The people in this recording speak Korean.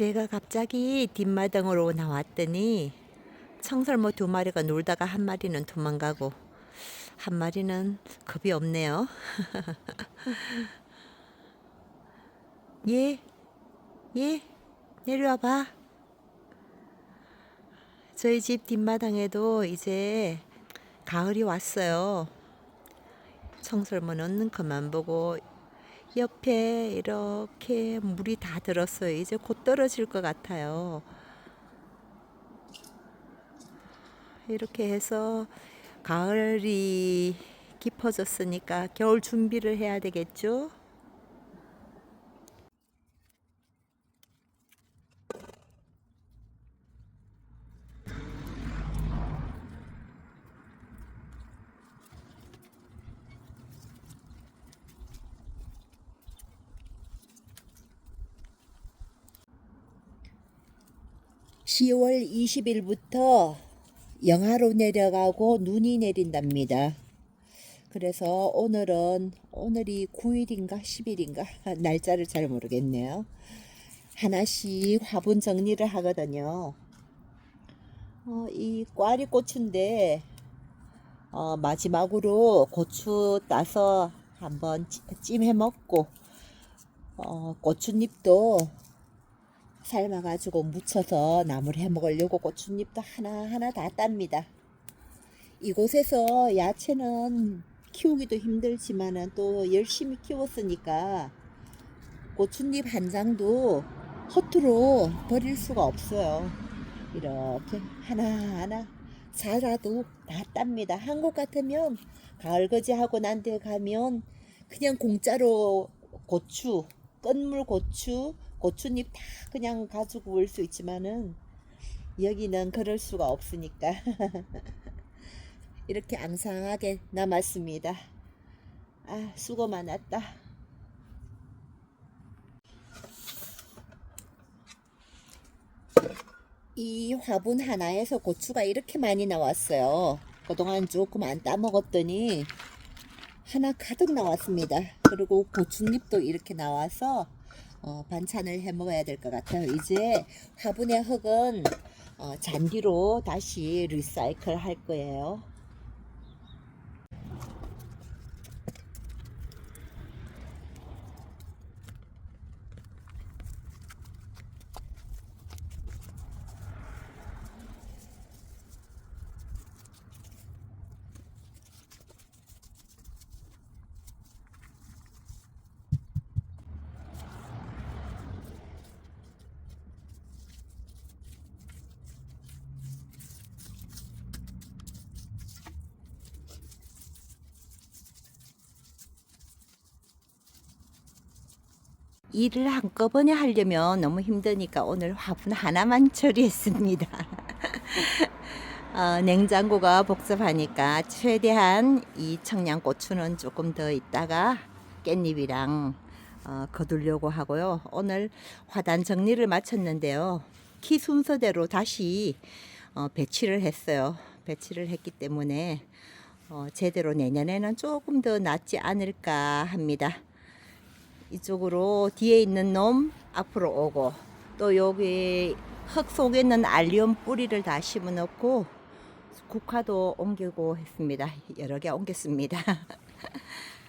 제가 갑자기 뒷마당으로 나왔더니 청설모 두 마리가 놀다가 한 마리는 도망가고 한 마리는 겁이 없네요. 예, 예, 내려와 봐. 저희 집 뒷마당에도 이제 가을이 왔어요. 청설모는 그만 보고 옆에 이렇게 물이 다 들었어요. 이제 곧 떨어질 것 같아요. 이렇게 해서 가을이 깊어졌으니까 겨울 준비를 해야 되겠죠? (10월 20일부터) 영하로 내려가고 눈이 내린답니다. 그래서 오늘은 오늘이 9일인가 10일인가 날짜를 잘 모르겠네요. 하나씩 화분 정리를 하거든요. 어, 이 꽈리 고추인데 어, 마지막으로 고추 따서 한번 찌- 찜해 먹고 어, 고추잎도 삶아가지고 무쳐서 나물 해 먹으려고 고추잎도 하나하나 다 땁니다. 이곳에서 야채는 키우기도 힘들지만은 또 열심히 키웠으니까 고추잎 한 장도 허투루 버릴 수가 없어요. 이렇게 하나하나 살아도 다 땁니다. 한국 같으면 가을 거지 하고 난 데 가면 그냥 공짜로 고추, 끈물 고추, 고추잎 다 그냥 가지고 올 수 있지만은 여기는 그럴 수가 없으니까 이렇게 앙상하게 남았습니다. 아, 수고 많았다. 이 화분 하나에서 고추가 이렇게 많이 나왔어요. 그동안 조금 안 따먹었더니 하나 가득 나왔습니다. 그리고 고추잎도 이렇게 나와서 어, 반찬을 해 먹어야 될 것 같아요. 이제 화분의 흙은 어, 잔디로 다시 리사이클 할 거예요. 일을 한꺼번에 하려면 너무 힘드니까 오늘 화분 하나만 처리했습니다. 어, 냉장고가 복잡하니까 최대한 이 청양고추는 조금 더 있다가 깻잎이랑 어, 거두려고 하고요. 오늘 화단 정리를 마쳤는데요. 키 순서대로 다시 어, 배치를 했어요. 배치를 했기 때문에 어, 제대로 내년에는 조금 더 낫지 않을까 합니다. 이쪽으로 뒤에 있는 놈 앞으로 오고 또 여기 흙 속에 있는 알리움 뿌리를 다 심어 놓고 국화도 옮기고 했습니다. 여러 개 옮겼습니다.